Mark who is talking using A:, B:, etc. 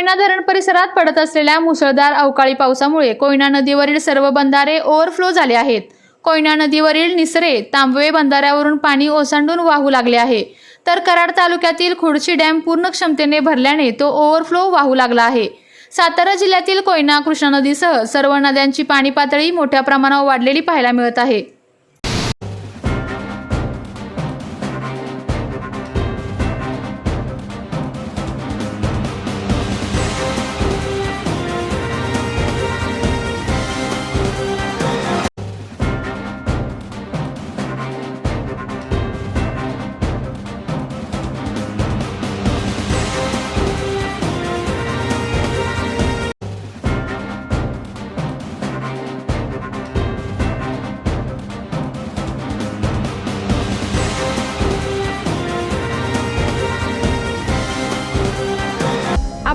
A: कोयना धरण परिसरात पडत असलेल्या मुसळधार अवकाळी पावसामुळे कोयना नदीवरील सर्व बंधारे ओव्हरफ्लो झाले आहेत. कोयना नदीवरील निसरे तांबवे बंधाऱ्यावरून पाणी ओसंडून वाहू लागले आहे. तर कराड तालुक्यातील खुडची डॅम पूर्ण क्षमतेने भरल्याने तो ओव्हरफ्लो वाहू लागला आहे. सातारा जिल्ह्यातील कोयना कृष्णा नदीसह सर्व नद्यांची पाणी पातळी मोठ्या प्रमाणावर वाढलेली पाहायला मिळत आहे.